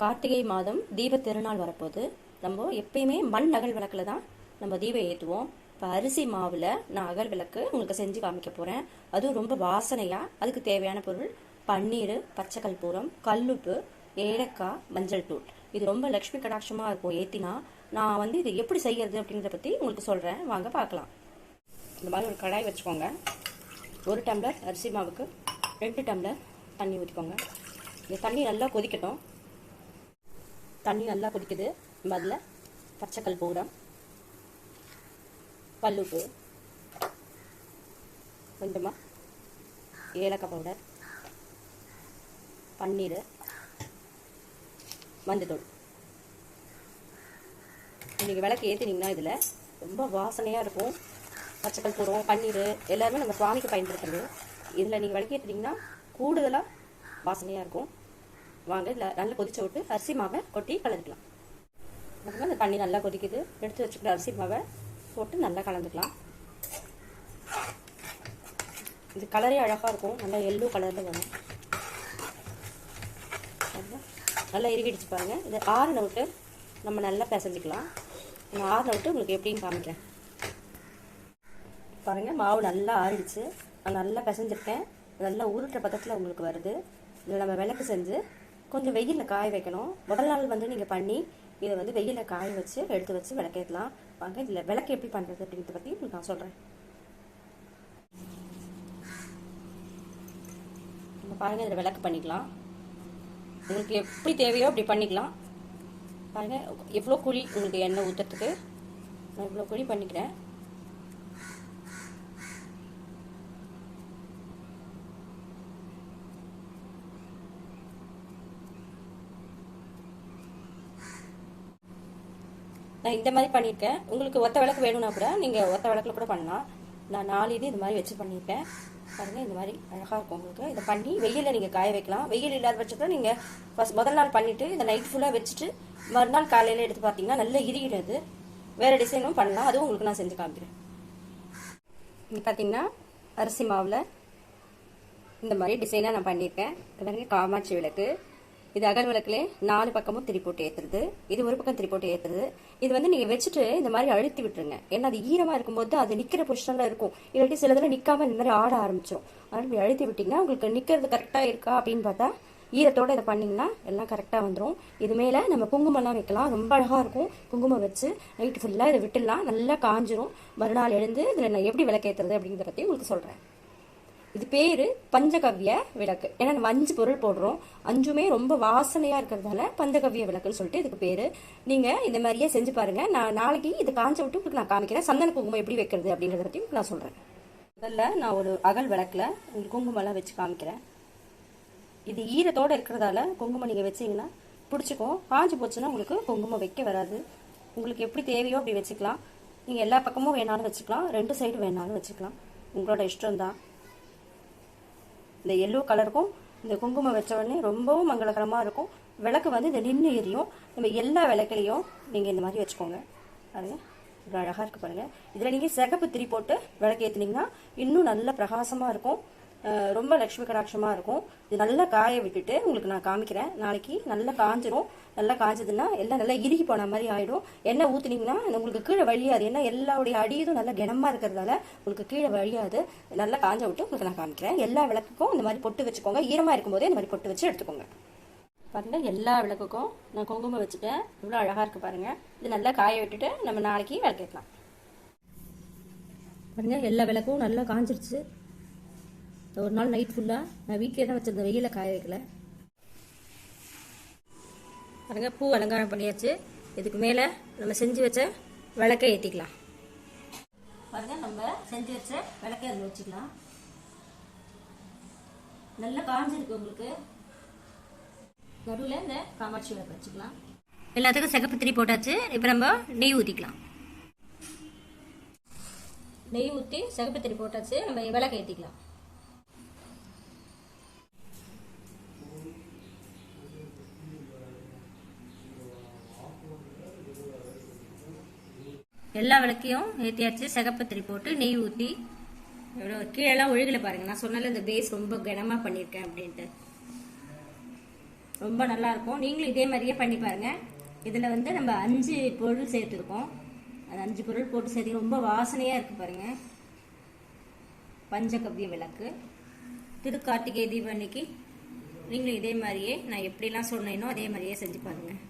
கார்த்திகை மாதம் தீப திருநாள் வரப்போது நம்ம எப்பயுமே மண் அகல் விளக்கில் தான் நம்ம தீபம் ஏற்றுவோம் இப்போ அரிசி மாவில் நான் அகல் விளக்கு உங்களுக்கு செஞ்சு காமிக்க போகிறேன் அதுவும் ரொம்ப வாசனையாக அதுக்கு தேவையான பொருள் பன்னீர் பச்சை கற்பூரம் கல்லுப்பு ஏலக்காய் மஞ்சள் தூள். இது ரொம்ப லக்ஷ்மி கடாட்சமாக இருக்கும் ஏற்றினா நான் வந்து இது எப்படி செய்யறது அப்படிங்கிறத பற்றி உங்களுக்கு சொல்கிறேன் வாங்க பார்க்கலாம். இந்த மாதிரி ஒரு கடாய் வச்சுக்கோங்க. ஒரு டம்ளர் அரிசி மாவுக்கு ரெண்டு டம்ளர் தண்ணி ஊற்றிக்கோங்க இந்த தண்ணி நல்லா கொதிக்கட்டும். தண்ணி நல்லா குடிக்குது நம்ம அதில் பச்சைக்கல் பூரம் பல்லுப்பு கொஞ்சமாக ஏலக்காய் பவுடர். பன்னீர். மஞ்சத்தூள். நீங்கள் விளக்கு ஏற்றினீங்கன்னா இதில் ரொம்ப வாசனையாக இருக்கும். பச்சைக்கல் பூரம் பன்னீர். எல்லாருமே நம்ம சுவாமிக்கு பயன்படுத்துறது. இதில் நீங்கள் விளக்கு ஏற்றினீங்கன்னா கூடுதலாக வாசனையாக இருக்கும். வாங்க இதில் நல்லா கொதிச்சு விட்டு அரிசி மாவை கொட்டி கலந்துக்கலாம். அப்புறமா இந்த தண்ணி நல்லா கொதிக்குது. எடுத்து வச்சுக்கிற அரிசி மாவை போட்டு நல்லா கலந்துக்கலாம். இது கலரே அழகாக இருக்கும். நல்லா எல்லோ கலரில் வரும். நல்லா இறுகிடுச்சு பாருங்கள் இது ஆறுன விட்டு நம்ம நல்லா பிசைஞ்சிக்கலாம். நான் ஆறுன விட்டு உங்களுக்கு எப்படின்னு காமிக்கிறேன். பாருங்கள் மாவு நல்லா ஆறிடுச்சு. நான் நல்லா பிசைஞ்சிருக்கேன். நல்லா உருட்டுற பக்கத்தில் உங்களுக்கு வருது. இதில் நம்ம விளக்கு செஞ்சு கொஞ்சம் வெயிலில் காய வைக்கணும். முதல் நாள் வந்து நீங்கள் பண்ணி இதை வந்து வெயிலில் காய வச்சு எடுத்து வச்சு விளக்கேற்றலாம் வாங்க இதில் விளக்கு எப்படி பண்ணுறது அப்படின்றத பற்றி உங்களுக்கு நான் சொல்கிறேன் நம்ம பாருங்கள் இதில் விளக்கு பண்ணிக்கலாம். உங்களுக்கு எப்படி தேவையோ அப்படி பண்ணிக்கலாம். பாருங்கள் எவ்வளோ குழி உங்களுக்கு எண்ணெய் ஊற்றுறதுக்கு நான் இவ்வளோ குழி பண்ணிக்கிறேன். நான் இந்த மாதிரி பண்ணியிருக்கேன். உங்களுக்கு ஒத்த விளக்கு வேணும்னா கூட நீங்கள் ஒத்த விளக்கில் கூட பண்ணலாம். நான் நாலு இது இந்த மாதிரி வச்சு பண்ணியிருக்கேன். பாருங்கள் இந்த மாதிரி அழகாக இருக்கும் உங்களுக்கு. இதை பண்ணி வெயிலில் நீங்கள் காய வைக்கலாம். வெயில் இல்லாத பட்சத்தில் நீங்கள் ஃபஸ்ட் முதல் நாள் பண்ணிவிட்டு இந்த நைட் ஃபுல்லாக வச்சுட்டு மறுநாள் காலையில் எடுத்து பார்த்தீங்கன்னா நல்ல இறுகிறது வேறு டிசைனும் பண்ணலாம். அதுவும் உங்களுக்கு நான் செஞ்சு காமிக்கிறேன். இங்கே பார்த்தீங்கன்னா அரிசி மாவில் இந்த மாதிரி டிசைனாக நான் பண்ணியிருக்கேன். காமாட்சி விளக்கு. இது அகல் விளக்குல நாலு பக்கமும் திரி போட்டு ஏற்றுறது இது ஒரு பக்கம் திரி போட்டு ஏற்றுறது இது வந்து நீங்கள் வச்சுட்டு இந்த மாதிரி அழுத்தி விட்டுருங்க. ஏன்னா அது ஈரமாக இருக்கும்போது அது நிற்கிற பொசிஷனில் இருக்கும். இல்லாட்டி சில இதில் நிற்காம இந்த மாதிரி ஆட ஆரம்பிச்சிடும் அதனால் இப்படி அழுத்தி விட்டிங்கன்னா உங்களுக்கு நிற்கிறது கரெக்டாக இருக்கா அப்படின்னு பார்த்தா ஈரத்தோட இதை பண்ணிங்கன்னா எல்லாம் கரெக்டாக வந்துடும் இது மேலே நம்ம குங்குமம்லாம் வைக்கலாம். ரொம்ப அழகாக இருக்கும். குங்குமம் வச்சு நைட்டு ஃபுல்லாக இதை விட்டுடலாம். நல்லா காஞ்சிரும். மறுநாள் எழுந்து இதில் நான் எப்படி விளக்கேற்றுறது அப்படிங்கிறத பற்றி உங்களுக்கு சொல்கிறேன் இது பேர் பஞ்சகவ்ய விளக்கு. ஏன்னா நம்ம அஞ்சு பொருள் போடுறோம். அஞ்சுமே ரொம்ப வாசனையாக இருக்கிறதால பஞ்சகவ்ய விளக்குன்னு சொல்லிட்டு இதுக்கு பேர். நீங்கள் இந்த மாதிரியே செஞ்சு பாருங்கள் நான் நாளைக்கு இது காஞ்ச விட்டு உங்களுக்கு நான் காமிக்கிறேன். சந்தன குங்குமம் எப்படி வைக்கிறது அப்படிங்கிறத பற்றி நான் சொல்கிறேன் முதல்ல நான் ஒரு அகல் விளக்கில் உங்களுக்கு குங்குமம்லாம் வச்சு காமிக்கிறேன். இது ஈரத்தோடு இருக்கிறதால குங்குமம் நீங்கள் வச்சிங்கன்னா பிடிச்சிக்கும். காஞ்சி போச்சுன்னா உங்களுக்கு குங்குமம் வைக்க வராது. உங்களுக்கு எப்படி தேவையோ அப்படி வச்சுக்கலாம். நீங்கள் எல்லா பக்கமும் வேணாலும் வச்சுக்கலாம். ரெண்டு சைடு வேணாலும் வச்சுக்கலாம். உங்களோட இஷ்டம் தான் இந்த எல்லோ கலருக்கும் இந்த குங்குமம் வச்ச உடனே ரொம்பவும் மங்களகரமாக இருக்கும். விளக்கு வந்து இந்த நின்று எரியும். நம்ம எல்லா விளக்குலையும் நீங்கள் இந்த மாதிரி வச்சுக்கோங்க. அதுங்க இவ்வளோ அழகாக இருக்குது பாருங்கள் இதில் நீங்கள் சிகப்பு திரி போட்டு விளக்கு ஏற்றுனீங்கன்னா இன்னும் நல்ல பிரகாசமாக இருக்கும். ரொம்ப லக்ஷ்மி கடாட்சமாக இருக்கும். இது நல்லா காய விட்டுட்டு உங்களுக்கு நான் காமிக்கிறேன். நாளைக்கு நல்லா காஞ்சிரும். நல்லா காஞ்சதுன்னா எல்லாம் நல்லா இறுகி போன மாதிரி ஆகிடும் எண்ணெய் ஊற்றினீங்கன்னா உங்களுக்கு கீழே வழியாது. ஏன்னா எல்லாருடைய அடியதும் நல்லா கிணமாக இருக்கிறதால உங்களுக்கு கீழே வழியாது. நல்லா காஞ்ச விட்டு உங்களுக்கு நான் காமிக்கிறேன். எல்லா விளக்குக்கும் இந்த மாதிரி பொட்டு வச்சுக்கோங்க. ஈரமாக இருக்கும்போதே இந்த மாதிரி பொட்டு வச்சு எடுத்துக்கோங்க. பாருங்கள் எல்லா விளக்குக்கும் நான் குங்குமம் வச்சுட்டேன். இவ்வளோ அழகாக இருக்குது பாருங்கள் இது நல்லா காய விட்டுட்டு நம்ம நாளைக்கு விளக்கேற்றலாம். பாருங்கள் எல்லா விளக்கும் நல்லா காஞ்சிருச்சு. ஒரு நாள் நைட் ஃபுல்லாக நான் வீட்டிலே தான் வச்சுருந்தேன். வெயில காய வைக்கல. பாருங்க பூ அலங்காரம் பண்ணியாச்சு. இதுக்கு மேலே நம்ம செஞ்சு வச்ச விளக்கை ஏற்றிக்கலாம் பாருங்க நம்ம செஞ்சு வச்ச விளக்கை அதில் வச்சுக்கலாம். நல்லா காஞ்சிருக்கு உங்களுக்கு. நடுவில் இந்த காமாட்சி விளக்கு வச்சுக்கலாம். எல்லாத்துக்கும் சிகப்பு திரி போட்டாச்சு. இப்போ நம்ம நெய் ஊற்றிக்கலாம் நெய் ஊற்றி சிகப்பு திரி போட்டாச்சு. நம்ம விளக்கு ஏற்றிக்கலாம் எல்லா விளக்கையும் ஏற்றியாச்சு சிகப்பத்திரி போட்டு நெய் ஊற்றி எவ்வளோ கீழெல்லாம் ஒழுகலை பாருங்க. நான் சொன்னால இந்த பேஸ் ரொம்ப கனமாக பண்ணியிருக்கேன் அப்படின்ட்டு. ரொம்ப நல்லாயிருக்கும் நீங்களும் இதே மாதிரியே பண்ணி பாருங்கள் இதில் வந்து நம்ம அஞ்சு பொருள் சேர்த்துருக்கோம். அது அஞ்சு பொருள் போட்டு சேர்த்து ரொம்ப வாசனையாக இருக்குது பாருங்கள் பஞ்சகவ்ய விளக்கு. திருக்கார்த்திகை தீபம் அன்னைக்கு. நீங்களும் இதே மாதிரியே நான் எப்படிலாம் சொன்னேனோ அதே மாதிரியே செஞ்சு பாருங்கள்